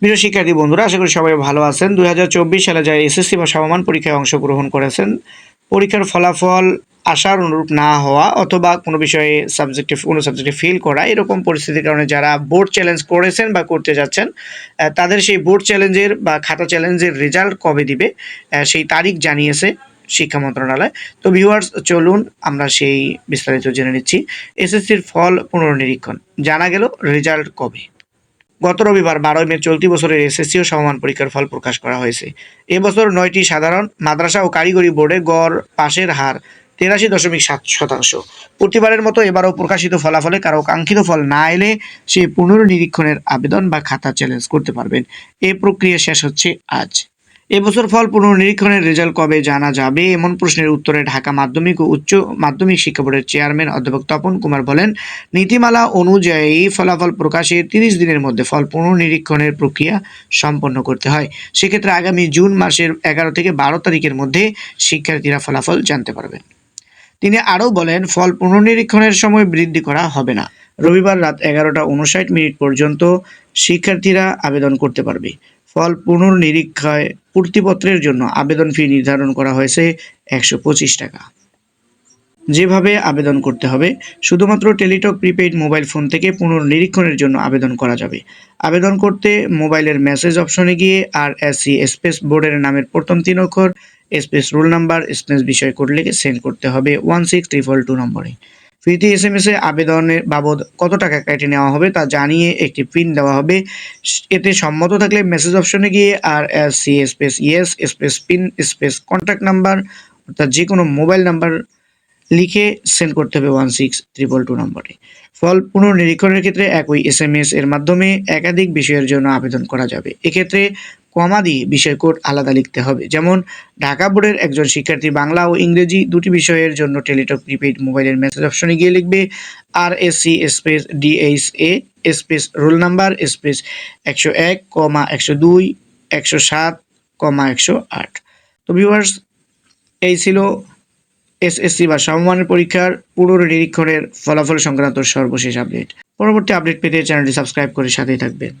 প্রিয় শিক্ষার্থী বন্ধুরা, আশা করি সবাই ভালো আছেন। দু হাজার চব্বিশ সালে যারা এসএসসি বা সমমান পরীক্ষায় অংশগ্রহণ করেছেন, পরীক্ষার ফলাফল আশার অনুরূপ না হওয়া অথবা কোনো বিষয়ে সাবজেক্টে কোনো সাবজেক্টে ফেল করা, এরকম পরিস্থিতির কারণে যারা বোর্ড চ্যালেঞ্জ করেছেন বা করতে যাচ্ছেন তাদের সেই বোর্ড চ্যালেঞ্জের বা খাতা চ্যালেঞ্জের রেজাল্ট কবে দিবে সেই তারিখ জানিয়েছে শিক্ষা মন্ত্রণালয়। তো ভিউয়ার্স চলুন আমরা সেই বিস্তারিত জেনে নিচ্ছি। এসএসসির ফল পুনর্নিরীক্ষণ, জানা গেল রেজাল্ট কবে? গত রবিবার বারোই মে চলতি বছরের এসএসসি ও সমমান পরীক্ষার ফল প্রকাশ করা হয়েছে। এবছর নয়টি সাধারণ, মাদ্রাসা ও কারিগরি বোর্ডে গড় পাশের হার তেরাশি দশমিক সাত শতাংশ। প্রতিবারের মতো এবারও প্রকাশিত ফলাফলে কারও কাঙ্ক্ষিত ফল না এলে সে পুনর্নিরীক্ষণের আবেদন বা খাতা চ্যালেঞ্জ করতে পারবেন। এ প্রক্রিয়া শেষ হচ্ছে আজ। এবছর ফল পুনর্নিরীক্ষণের রেজাল্ট কবে জানা যাবে? এমন প্রশ্নের উত্তরে ঢাকা মাধ্যমিক ও উচ্চ মাধ্যমিক শিক্ষা বোর্ডের চেয়ারম্যান অধ্যাপক তপন কুমার বলেন, নীতিমালা অনুযায়ী ফলাফল প্রকাশের তিরিশ দিনের মধ্যে ফল পুনর্নিরীক্ষণের প্রক্রিয়া সম্পন্ন করতে হয়। সেক্ষেত্রে আগামী জুন মাসের এগারো থেকে বারো তারিখের মধ্যে শিক্ষার্থীরা ফলাফল জানতে পারবেন। তিনি আরও বলেন, ফল পুনর্নিরীক্ষণের সময় বৃদ্ধি করা হবে না। রবিবার রাত এগারোটা উনষাট মিনিট পর্যন্ত শিক্ষার্থীরা আবেদন করতে পারবে। পুনর্নিরীক্ষায় পূর্তিপত্রের জন্য আবেদন ফি নির্ধারণ করা হয়েছে একশো পঁচিশ টাকা। যেভাবে আবেদন করতে হবে, শুধুমাত্র টেলিটক প্রিপেইড মোবাইল ফোন থেকে পুনর্নিরীক্ষণের জন্য আবেদন করা যাবে। আবেদন করতে মোবাইলের মেসেজ অপশনে গিয়ে আর এস স্পেস বোর্ডের নামের প্রথম তিন অক্ষর, স্পেস রোল নাম্বার, স্পেস বিষয় কোড লিখে সেন্ড করতে হবে ওয়ান সিক্স ট্রিপল টু নম্বরে। ফ্রিতে এস এম এস এ আবেদনের বাবদ কত টাকা কেটে নেওয়া হবে তা জানিয়ে একটি পিন দেওয়া হবে। এতে সম্মত থাকলে মেসেজ অপশনে গিয়ে R S C space yes space PIN space contact number অর্থাৎ যে কোনো মোবাইল নাম্বার লিখে সেন্ড করতে হবে ওয়ান সিক্স ট্রিপল টু নম্বরে ফল পুনর্নিরীক্ষণের ক্ষেত্রে একই এস এম এস এর মাধ্যমে একাধিক বিষয়ের জন্য আবেদন করা যাবে। এক্ষেত্রে কমাদি বিষয় কোড আলাদা লিখতে হবে। যেমন, ঢাকা বোর্ডের একজন শিক্ষার্থী বাংলা ও ইংরেজি দুটি বিষয়ের জন্য টেলিটক প্রিপেইড মোবাইলের মেসেজ অপশনে গিয়ে লিখবে R S C space DH A space roll number, space একশো এক, কমা একশো দুই, একশো সাত, কমা একশো আট। তো ভিউয়ার্স, এই ছিল এসএসসি বা সমমানের পরীক্ষার পুনর্নিরীক্ষণের ফলাফল সংক্রান্ত সর্বশেষ আপডেট। পরবর্তী আপডেট পেতে চ্যানেলটি সাবস্ক্রাইব করে সাথেই থাকবেন।